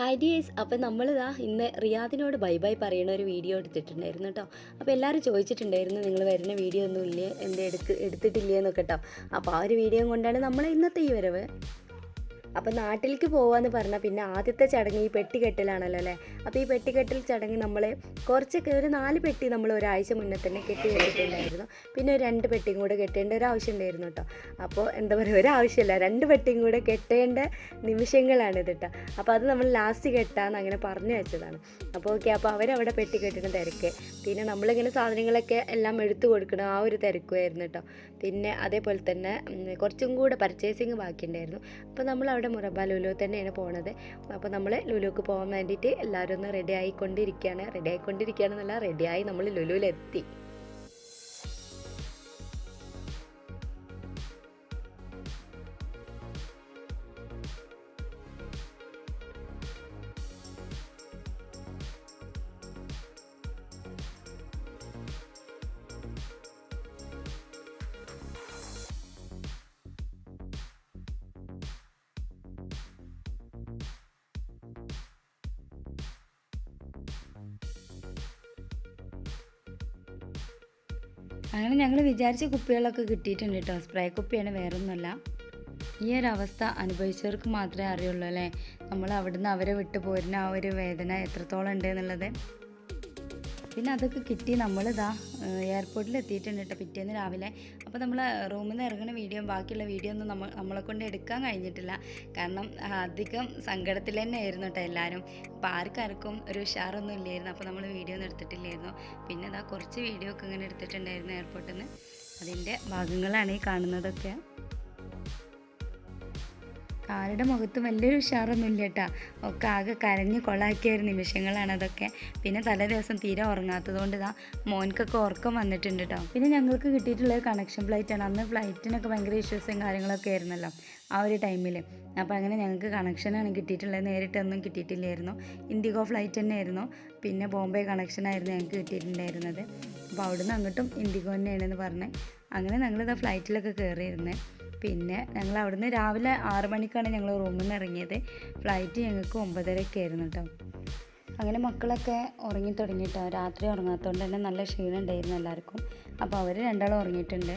Hi dears അപ്പോൾ നമ്മളിതാ ഇന്ന് റിയാദിനോട് ബൈ ബൈ പറയുന്ന ഒരു വീഡിയോ എടുത്തിട്ടുണ്ടായിരുന്നു കേട്ടോ അപ്പോൾ എല്ലാവരും ചോദിച്ചിട്ടുണ്ടായിരുന്നു നിങ്ങൾ വരുന്ന വീഡിയോ ഒന്നും ഇല്ലേ? എന്ത് എടുക്ക് എടുത്തിട്ടില്ലേ? എന്നൊക്കെ കേട്ടോ അപ്പോൾ ആ ഒരു വീഡിയോ കൊണ്ടാണ് നമ്മൾ ഇന്നത്തെ ഈ വരവ്. അപ്പോൾ നാട്ടിലേക്ക് പോവാന്ന് പറഞ്ഞാൽ പിന്നെ ആദ്യത്തെ ചടങ്ങ് ഈ പെട്ടികെട്ടലാണല്ലോ അല്ലേ? അപ്പോൾ ഈ പെട്ടികെട്ടൽ ചടങ്ങ് നമ്മൾ കുറച്ചൊക്കെ ഒരു നാല് പെട്ടി നമ്മൾ ഒരാഴ്ച മുന്നേ തന്നെ കെട്ടി വെച്ചിട്ടുണ്ടായിരുന്നു. പിന്നെ ഒരു രണ്ട് പെട്ടിയും കൂടെ കെട്ടേണ്ട ഒരു ആവശ്യം ഉണ്ടായിരുന്നു കേട്ടോ. അപ്പോൾ എന്താ പറയുക ഒരാവശ്യമില്ല രണ്ട് പെട്ടിയും കൂടെ കെട്ടേണ്ട നിമിഷങ്ങളാണിത് കേട്ടോ. അപ്പോൾ അത് നമ്മൾ ലാസ്റ്റ് കെട്ടാന്ന് അങ്ങനെ പറഞ്ഞു വെച്ചതാണ്. അപ്പോൾ ഓക്കെ അപ്പോൾ അവരവിടെ പെട്ടി കെട്ടുന്ന തിരക്ക്. പിന്നെ നമ്മളിങ്ങനെ സാധനങ്ങളൊക്കെ എല്ലാം എടുത്തു കൊടുക്കണം ആ ഒരു തിരക്കുമായിരുന്നു കേട്ടോ. പിന്നെ അതേപോലെ തന്നെ കുറച്ചും കൂടെ പർച്ചേസിങ് ബാക്കിയുണ്ടായിരുന്നു. അപ്പോൾ നമ്മൾ അവിടെ മുറബ ലുലു തന്നെയാണ് പോണത്. അപ്പോൾ നമ്മൾ ലുലുക്ക് പോകാൻ വേണ്ടിയിട്ട് എല്ലാവരും ഒന്ന് റെഡി ആയിക്കൊണ്ടിരിക്കുകയാണ് റെഡി ആയിക്കൊണ്ടിരിക്കുകയാണെന്നല്ല റെഡിയായി നമ്മൾ ലുലുവിലെത്തി. അങ്ങനെ ഞങ്ങൾ വിചാരിച്ച കുപ്പികളൊക്കെ കിട്ടിയിട്ടുണ്ട് കേട്ടോ. സ്പ്രേ കുപ്പിയാണ് വേറൊന്നുമല്ല. ഈ ഒരു അവസ്ഥ അനുഭവിച്ചവർക്ക് മാത്രമേ അറിയുള്ളൂ അല്ലേ? നമ്മൾ അവിടുന്ന് അവരെ വിട്ടു പോരുന്ന ആ ഒരു വേദന എത്രത്തോളം ഉണ്ട് എന്നുള്ളത്. പിന്നെ അതൊക്കെ കിട്ടി. നമ്മളിതാ എയർപോർട്ടിൽ എത്തിയിട്ടുണ്ട് കേട്ടോ പിറ്റേന്ന് രാവിലെ. അപ്പോൾ നമ്മൾ റൂമിൽ നിന്ന് ഇറങ്ങുന്ന വീഡിയോ ബാക്കിയുള്ള വീഡിയോ ഒന്നും നമ്മൾ നമ്മളെ കൊണ്ട് എടുക്കാൻ കഴിഞ്ഞിട്ടില്ല. കാരണം അധികം സങ്കടത്തിൽ തന്നെ ആയിരുന്നു കേട്ടോ എല്ലാവരും അപ്പോൾ ആർക്കാർക്കും ഒരു ഉഷാറൊന്നും ഇല്ലായിരുന്നു. അപ്പോൾ നമ്മൾ വീഡിയോ ഒന്നും എടുത്തിട്ടില്ലായിരുന്നു. പിന്നെ ഇതാ കുറച്ച് വീഡിയോ ഒക്കെ ഇങ്ങനെ എടുത്തിട്ടുണ്ടായിരുന്നു എയർപോർട്ടിൽ നിന്ന് അതിന്റെ ഭാഗങ്ങളാണ് ഈ കാണുന്നതൊക്കെ. ആരുടെ മുഖത്തും വലിയൊരു ഉഷാറൊന്നും ഇല്ല കേട്ടോ ഒക്കെ ആകെ കരഞ്ഞ് കൊളാക്കിയ ഒരു നിമിഷങ്ങളാണ് അതൊക്കെ. പിന്നെ തലേ ദിവസം തീരെ ഉറങ്ങാത്തത് കൊണ്ട് ഇതാ മോൻക്കൊക്കെ ഉറക്കം വന്നിട്ടുണ്ട് കേട്ടോ പിന്നെ ഞങ്ങൾക്ക് കിട്ടിയിട്ടുള്ള കണക്ഷൻ ഫ്ലൈറ്റ് ആണ്. അന്ന് ഫ്ലൈറ്റിനൊക്കെ ഭയങ്കര ഇഷ്യൂസും കാര്യങ്ങളൊക്കെ ആയിരുന്നല്ലോ ആ ഒരു ടൈമിൽ അപ്പോൾ അങ്ങനെ ഞങ്ങൾക്ക് കണക്ഷനാണ് കിട്ടിയിട്ടുള്ളത്. നേരിട്ടൊന്നും കിട്ടിയിട്ടില്ലായിരുന്നു. ഇൻഡിഗോ ഫ്ലൈറ്റ് തന്നെയായിരുന്നു. പിന്നെ ബോംബെ കണക്ഷനായിരുന്നു ഞങ്ങൾക്ക് കിട്ടിയിട്ടുണ്ടായിരുന്നത്. അപ്പോൾ അവിടുന്ന് അങ്ങോട്ടും ഇൻഡിഗോ തന്നെയാണെന്ന് പറഞ്ഞ്. അങ്ങനെ ഞങ്ങളിതാ ഫ്ലൈറ്റിലൊക്കെ കയറിയിരുന്നത് പിന്നെ ഞങ്ങൾ അവിടുന്ന് രാവിലെ ആറ് മണിക്കാണ് ഞങ്ങൾ റൂമിൽ നിന്ന് ഇറങ്ങിയത്. ഫ്ലൈറ്റ് ഞങ്ങൾക്ക് ഒമ്പതരയ്ക്ക് ആയിരുന്നു കേട്ടോ അങ്ങനെ മക്കളൊക്കെ ഉറങ്ങി തുടങ്ങിയിട്ടോ രാത്രി ഉറങ്ങാത്തതുകൊണ്ട് തന്നെ നല്ല ക്ഷീണം ഉണ്ടായിരുന്നു എല്ലാവർക്കും. അപ്പോൾ അവർ രണ്ടാളും ഉറങ്ങിയിട്ടുണ്ട്.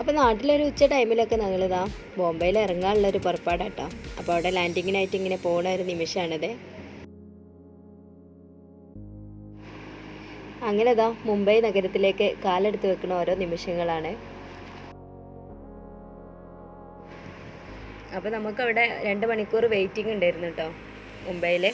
അപ്പോൾ നാട്ടിലൊരു ഉച്ച ടൈമിലൊക്കെ ഞങ്ങളിതാ ബോംബെയിൽ ഇറങ്ങാനുള്ളൊരു പുറപ്പാടാട്ടോ. അപ്പോൾ അവിടെ ലാൻഡിങ്ങിനായിട്ട് ഇങ്ങനെ പോണ ഒരു നിമിഷമാണിത് അങ്ങനെ ഇതാ മുംബൈ നഗരത്തിലേക്ക് കാലെടുത്ത് വെക്കുന്ന ഓരോ നിമിഷങ്ങളാണ്. അപ്പോൾ നമുക്കവിടെ രണ്ട് മണിക്കൂർ വെയിറ്റിംഗ് ഉണ്ടായിരുന്നു കേട്ടോ മുംബൈയിൽ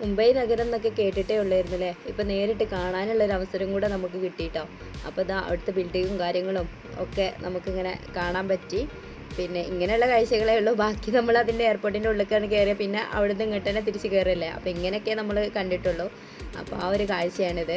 മുംബൈ നഗരം എന്നൊക്കെ കേട്ടിട്ടേ ഉള്ളായിരുന്നു അല്ലേ ഇപ്പം നേരിട്ട് കാണാനുള്ള ഒരു അവസരം കൂടെ നമുക്ക് കിട്ടിയിട്ടോ അപ്പോൾ ഇതാ അവിടുത്തെ ബിൽഡിങ്ങും കാര്യങ്ങളും ഒക്കെ നമുക്കിങ്ങനെ കാണാൻ പറ്റി. പിന്നെ ഇങ്ങനെയുള്ള കാഴ്ചകളേ ഉള്ളൂ. ബാക്കി നമ്മൾ അതിന്റെ എയർപോർട്ടിന്റെ ഉള്ളിലേക്കാണ് കയറിയത് പിന്നെ അവിടുന്ന് ഇങ്ങോട്ട് തന്നെ തിരിച്ച് കയറില്ലേ അപ്പോൾ ഇങ്ങനെയൊക്കെ നമ്മൾ കണ്ടിട്ടുള്ളൂ. അപ്പോൾ ആ ഒരു കാഴ്ചയാണിത്.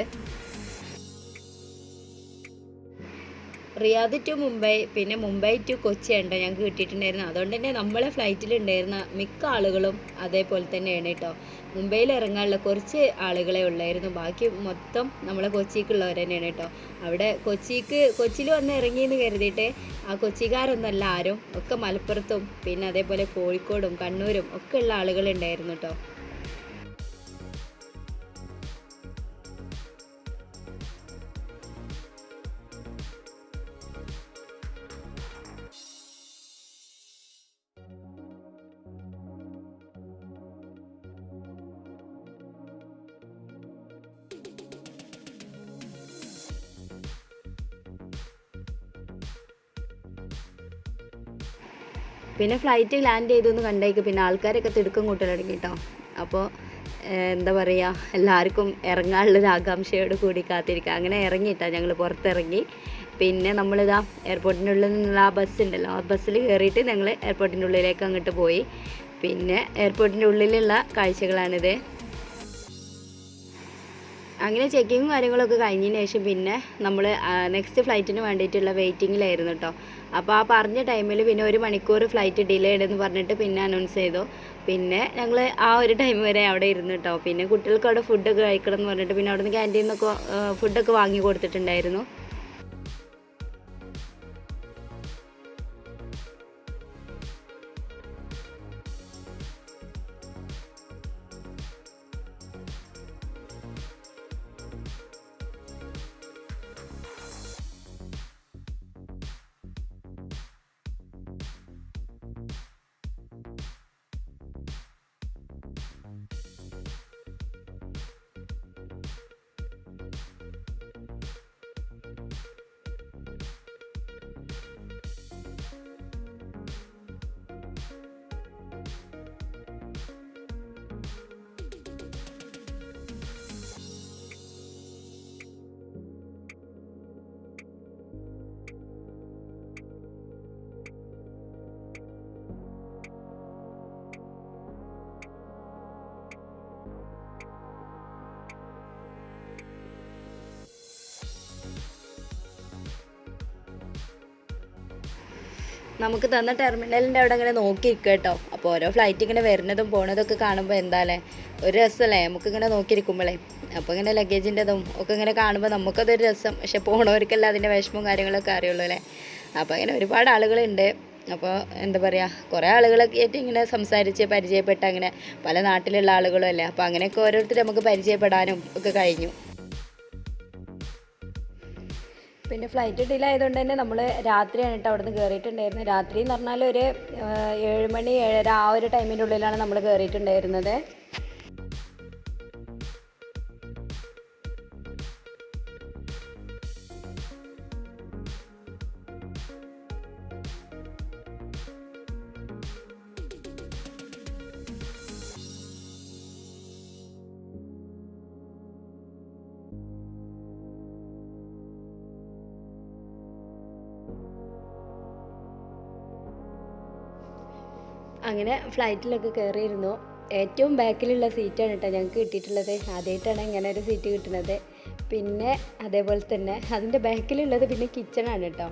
റിയാദ് ടു മുംബൈ പിന്നെ മുംബൈ ടു കൊച്ചി ഉണ്ട് ഞങ്ങൾക്ക് കിട്ടിയിട്ടുണ്ടായിരുന്നു അതുകൊണ്ട് തന്നെ നമ്മളെ ഫ്ലൈറ്റിലുണ്ടായിരുന്ന മിക്ക ആളുകളും അതേപോലെ തന്നെയാണ് കേട്ടോ. മുംബൈയിൽ ഇറങ്ങാനുള്ള കുറച്ച് ആളുകളെ ഉള്ളായിരുന്നു. ബാക്കി മൊത്തം നമ്മളെ കൊച്ചിക്കുള്ളവർ തന്നെയാണ് കേട്ടോ. അവിടെ കൊച്ചിക്ക് കൊച്ചിയിൽ വന്ന് ഇറങ്ങിയെന്ന് കരുതിയിട്ട് ആ കൊച്ചിക്കാരൊന്നല്ല ആരും ഒക്കെ മലപ്പുറത്തും പിന്നെ അതേപോലെ കോഴിക്കോടും കണ്ണൂരും ഒക്കെ ഉള്ള ആളുകളുണ്ടായിരുന്നു കേട്ടോ. പിന്നെ ഫ്ലൈറ്റ് ലാൻഡ് ചെയ്തു എന്ന് കണ്ടേക്ക്. പിന്നെ ആൾക്കാരൊക്കെ തിടുക്കം കൂട്ടൽ തുടങ്ങി കേട്ടോ അപ്പോൾ എന്താ പറയുക എല്ലാവർക്കും ഇറങ്ങാനുള്ളൊരു ആകാംക്ഷയോട് കൂടി കാത്തിരിക്കുക അങ്ങനെ ഇറങ്ങിയിട്ടാ ഞങ്ങൾ പുറത്തിറങ്ങി. പിന്നെ നമ്മളിതാ എയർപോർട്ടിന്റെ ഉള്ളിൽ നിന്നുള്ള ആ ബസ് ഉണ്ടല്ലോ. ആ ബസ്സിൽ കയറിയിട്ട് ഞങ്ങൾ എയർപോർട്ടിന്റെ ഉള്ളിലേക്ക് അങ്ങോട്ട് പോയി. പിന്നെ എയർപോർട്ടിന്റെ ഉള്ളിലുള്ള കാഴ്ചകളാണിത്. അങ്ങനെ ചെക്കിങ്ങും കാര്യങ്ങളൊക്കെ കഴിഞ്ഞതിന് ശേഷം പിന്നെ നമ്മൾ നെക്സ്റ്റ് ഫ്ലൈറ്റിന് വേണ്ടിയിട്ടുള്ള വെയിറ്റിങ്ങിലായിരുന്നു കേട്ടോ അപ്പോൾ ആ പറഞ്ഞ ടൈമിൽ പിന്നെ ഒരു മണിക്കൂർ ഫ്ലൈറ്റ് ഡിലേ എന്ന് പറഞ്ഞിട്ട് പിന്നെ അനൗൺസ് ചെയ്തു. പിന്നെ ഞങ്ങൾ ആ ഒരു ടൈം വരെ അവിടെ ഇരുന്നു കേട്ടോ പിന്നെ കുട്ടികൾക്ക് അവിടെ ഫുഡൊക്കെ കഴിക്കണം എന്ന് പറഞ്ഞിട്ട് പിന്നെ അവിടെ നിന്ന് ക്യാന്റീനിൽ നിന്നൊക്കെ ഫുഡൊക്കെ വാങ്ങി കൊടുത്തിട്ടുണ്ടായിരുന്നു. നമുക്ക് തന്ന ടെർമിനലിന്റെ അവിടെ ഇങ്ങനെ നോക്കി നിൽക്കുക കേട്ടോ. അപ്പോൾ ഓരോ ഫ്ലൈറ്റ് ഇങ്ങനെ വരുന്നതും പോണതൊക്കെ കാണുമ്പോൾ എന്താല്ലേ? ഒരു രസമല്ലേ നമുക്കിങ്ങനെ നോക്കിയിരിക്കുമ്പോഴേ അപ്പോൾ ഇങ്ങനെ ലഗേജിന്റെതും ഒക്കെ ഇങ്ങനെ കാണുമ്പോൾ നമുക്കതൊരു രസം. പക്ഷെ പോണവർക്കല്ല അതിന്റെ വിഷമവും കാര്യങ്ങളൊക്കെ അറിയുള്ളൂ അല്ലേ? അപ്പോൾ അങ്ങനെ ഒരുപാട് ആളുകളുണ്ട്. അപ്പോൾ എന്താ പറയുക കുറേ ആളുകളൊക്കെ ആയിട്ട് ഇങ്ങനെ സംസാരിച്ച് പരിചയപ്പെട്ട് അങ്ങനെ പല നാട്ടിലുള്ള ആളുകളും അല്ലേ? അപ്പോൾ അങ്ങനെയൊക്കെ ഓരോരുത്തർ നമുക്ക് പരിചയപ്പെടാനും ഒക്കെ കഴിഞ്ഞു. പിന്നെ ഫ്ലൈറ്റ് ഡിലേ ആയതുകൊണ്ട് തന്നെ നമ്മൾ രാത്രിയാണ് കേട്ടോ അവിടെ കയറിയിട്ടുണ്ടായിരുന്നത് രാത്രി എന്ന് പറഞ്ഞാൽ ഒരു ഏഴ് മണി ഏഴര ആ ഒരു ടൈമിന്റെ ഉള്ളിലാണ് നമ്മൾ കയറിയിട്ടുണ്ടായിരുന്നത് അങ്ങനെ ഫ്ലൈറ്റിലൊക്കെ കയറിയിരുന്നു. ഏറ്റവും ബാക്കിലുള്ള സീറ്റാണ് കേട്ടോ ഞങ്ങൾക്ക് കിട്ടിയിട്ടുള്ളത്. ആദ്യമായിട്ടാണ് ഇങ്ങനെ ഒരു സീറ്റ് കിട്ടുന്നത്. പിന്നെ അതേപോലെ തന്നെ അതിന്റെ ബാക്കിലുള്ളത് പിന്നെ കിച്ചണാണ് കേട്ടോ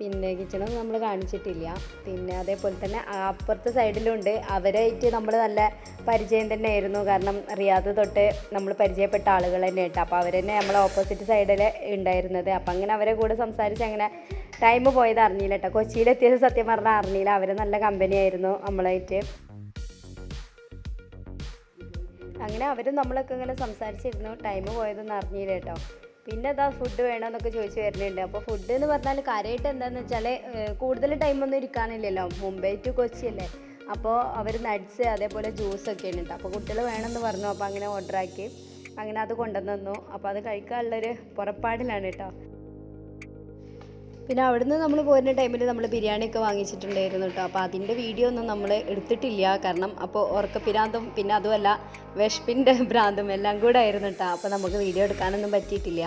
പിന്നെ കിച്ചണും നമ്മൾ കാണിച്ചിട്ടില്ല. പിന്നെ അതേപോലെ തന്നെ അപ്പുറത്തെ സൈഡിലുണ്ട്. അവരായിട്ട് നമ്മൾ നല്ല പരിചയം തന്നെ ആയിരുന്നു കാരണം റിയാദ് തൊട്ട് നമ്മൾ പരിചയപ്പെട്ട ആളുകൾ തന്നെ കേട്ടോ അപ്പോൾ അവർ തന്നെ നമ്മൾ ഓപ്പോസിറ്റ് സൈഡിൽ ഉണ്ടായിരുന്നത്. അപ്പോൾ അങ്ങനെ അവരെ കൂടെ സംസാരിച്ച് അങ്ങനെ ടൈം പോയത് അറിഞ്ഞില്ല കേട്ടോ കൊച്ചിയിലെത്തിയത് സത്യം പറഞ്ഞാൽ അറിഞ്ഞില്ല. അവർ നല്ല കമ്പനിയായിരുന്നു നമ്മളായിട്ട്. അങ്ങനെ അവരും നമ്മളൊക്കെ ഇങ്ങനെ സംസാരിച്ചിരുന്നു. ടൈം പോയതൊന്നും അറിഞ്ഞില്ല കേട്ടോ പിന്നെ അതാ ഫുഡ് വേണമെന്നൊക്കെ ചോദിച്ചു വരുന്നുണ്ട്. അപ്പോൾ ഫുഡ് എന്ന് പറഞ്ഞാൽ കാര്യമായിട്ട് എന്താന്ന് വെച്ചാൽ കൂടുതൽ ടൈമൊന്നും ഇരിക്കാനില്ലല്ലോ. മുംബൈ ടു കൊച്ചി അല്ലേ? അപ്പോൾ അവർ നട്ട്സ് അതേപോലെ ജ്യൂസൊക്കെയാണ് ഉണ്ട് അപ്പോൾ കുട്ടികൾ വേണമെന്ന് പറഞ്ഞു. അപ്പോൾ അങ്ങനെ ഓർഡർ ആക്കി. അങ്ങനെ അത് കൊണ്ടുവന്നു. അപ്പോൾ അത് കഴിക്കാനുള്ളൊരു പുറപ്പാടിലാണ് കേട്ടോ. പിന്നെ അവിടുന്ന് നമ്മൾ പോരുന്ന ടൈമിൽ നമ്മൾ ബിരിയാണിയൊക്കെ വാങ്ങിച്ചിട്ടുണ്ടായിരുന്നു കേട്ടോ. അപ്പോൾ അതിന്റെ വീഡിയോ ഒന്നും നമ്മൾ എടുത്തിട്ടില്ല. കാരണം അപ്പോൾ ഉറക്കപ്പിരാന്തും പിന്നെ അതുമല്ല വിഷപ്പിന്റെ ഭ്രാന്തും എല്ലാം കൂടെ ആയിരുന്നു കേട്ടോ. അപ്പോൾ നമുക്ക് വീഡിയോ എടുക്കാനൊന്നും പറ്റിയിട്ടില്ല.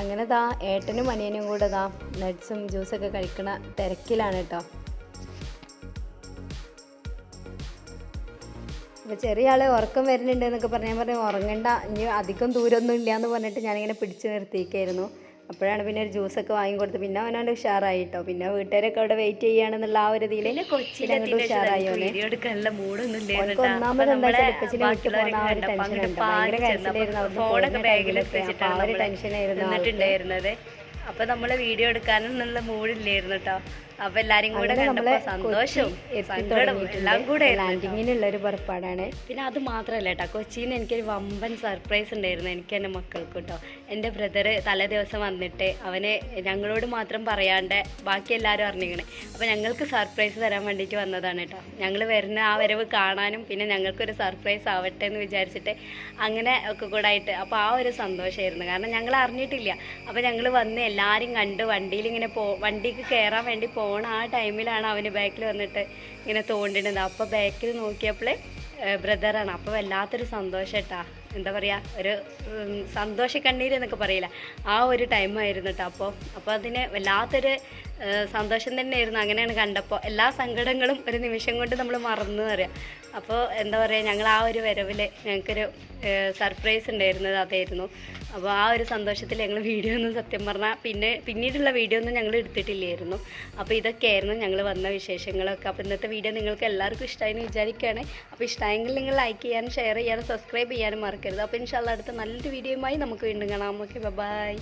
അങ്ങനെ ദാ ഏട്ടനും അനിയനും കൂടെ ദാ നട്ട്സും ജ്യൂസൊക്കെ കഴിക്കണ തിരക്കിലാണ് കേട്ടോ. അപ്പോൾ ചെറിയ ആൾ ഉറക്കം വരുന്നുണ്ട് എന്നൊക്കെ പറഞ്ഞ് ഞാൻ പറഞ്ഞു ഉറങ്ങണ്ട ഇനി അധികം ദൂരമൊന്നും ഇല്ല എന്ന് പറഞ്ഞിട്ട് ഞാനിങ്ങനെ പിടിച്ചു നിർത്തിയിരിക്കായിരുന്നു. അപ്പോഴാണ് പിന്നെ ഒരു ജ്യൂസൊക്കെ വാങ്ങിക്കൊടുത്ത് പിന്നെ അവനോട് ഉഷാറായി കേട്ടോ പിന്നെ വീട്ടുകാരൊക്കെ അവിടെ വെയിറ്റ് ചെയ്യുകയാണെന്നുള്ള ആ ഒരു ഇതിൽ അങ്ങോട്ട് ഉഷാറായി ഒന്നാമത് എന്താ വെച്ചാൽ ഇപ്പച്ചിനെ വിട്ട് പോകുന്ന ആ ഒരു ടെൻഷനുണ്ട് ഭയങ്കര കരച്ചിലായിരുന്നു അപ്പോൾ ആ ഒരു ടെൻഷനായിരുന്നു ആൾക്ക്. നിന്നിട്ടുണ്ടായിരുന്നത്. അപ്പൊ നമ്മൾ വീഡിയോ എടുക്കാനെന്നുള്ള മൂഡില്ലായിരുന്നു കേട്ടോ അപ്പൊ എല്ലാരും കൂടെ കണ്ടപ്പോ സന്തോഷവും സങ്കടവും എല്ലാം കൂടെ ലാൻഡിങ്ങിനുള്ള ഒരു പുറപ്പാടാണ്. പിന്നെ അത് മാത്രമല്ല കേട്ടോ കൊച്ചിയിൽ നിന്ന് എനിക്കൊരു വമ്പൻ സർപ്രൈസ് ഉണ്ടായിരുന്നു എനിക്ക് എന്റെ മക്കൾക്ക് കേട്ടോ എന്റെ ബ്രദർ തലേ ദിവസം വന്നിട്ട് അവന് ഞങ്ങളോട് മാത്രം പറയാണ്ട് ബാക്കി എല്ലാവരും അറിഞ്ഞിങ്ങനെ അപ്പോൾ ഞങ്ങൾക്ക് സർപ്രൈസ് തരാൻ വേണ്ടിട്ട് വന്നതാണ് കേട്ടോ ഞങ്ങൾ വരുന്ന ആ വരവ് കാണാനും പിന്നെ ഞങ്ങൾക്കൊരു സർപ്രൈസ് ആവട്ടെ എന്ന് വിചാരിച്ചിട്ട് അങ്ങനെ ഒക്കെ കൂടെ ആയിട്ട് അപ്പോൾ ആ ഒരു സന്തോഷമായിരുന്നു കാരണം ഞങ്ങൾ അറിഞ്ഞിട്ടില്ല. അപ്പോൾ ഞങ്ങൾ വന്ന് എല്ലാവരും കണ്ട് വണ്ടിയിൽ ഇങ്ങനെ പോ വണ്ടിക്ക് കയറാൻ വേണ്ടി പോണ ആ ടൈമിലാണ് അവന് ബാക്കിൽ വന്നിട്ട് ഇങ്ങനെ തോണ്ടിടുന്നത്. അപ്പോൾ ബാക്കിൽ നോക്കിയപ്പോൾ ബ്രദറാണ് അപ്പോൾ വല്ലാത്തൊരു സന്തോഷം കേട്ടാ എന്താ പറയുക ഒരു സന്തോഷ കണ്ണീര് എന്നൊക്കെ പറയില്ല. ആ ഒരു ടൈമായിരുന്നു കേട്ടോ അപ്പോൾ അപ്പോൾ അതിന് വല്ലാത്തൊരു സന്തോഷം തന്നെയായിരുന്നു അങ്ങനെയാണ് കണ്ടപ്പോൾ എല്ലാ സങ്കടങ്ങളും ഒരു നിമിഷം കൊണ്ട് നമ്മൾ മറന്നു പറയാം. അപ്പോൾ എന്താ പറയുക ഞങ്ങൾ ആ ഒരു വരവിൽ ഞങ്ങൾക്കൊരു സർപ്രൈസ് ഉണ്ടായിരുന്നത് അതായിരുന്നു. അപ്പോൾ ആ ഒരു സന്തോഷത്തിൽ ഞങ്ങൾ വീഡിയോ ഒന്നും സത്യം പറഞ്ഞാൽ പിന്നെ പിന്നീടുള്ള വീഡിയോ ഒന്നും ഞങ്ങൾ എടുത്തിട്ടില്ലായിരുന്നു. അപ്പോൾ ഇതൊക്കെയായിരുന്നു ഞങ്ങൾ വന്ന വിശേഷങ്ങളൊക്കെ. അപ്പോൾ ഇന്നത്തെ വീഡിയോ നിങ്ങൾക്ക് എല്ലാവർക്കും ഇഷ്ടമായി എന്ന് വിചാരിക്കുകയാണ്. അപ്പോൾ ഇഷ്ടമായെങ്കിൽ നിങ്ങൾ ലൈക്ക് ചെയ്യാനും ഷെയർ ചെയ്യാനും സബ്സ്ക്രൈബ് ചെയ്യാനും മറക്കരുത് അപ്പോൾ ഇൻഷാല്ല അടുത്ത നല്ലൊരു വീഡിയോയുമായി നമുക്ക് വീണ്ടും കാണാം. Okay bye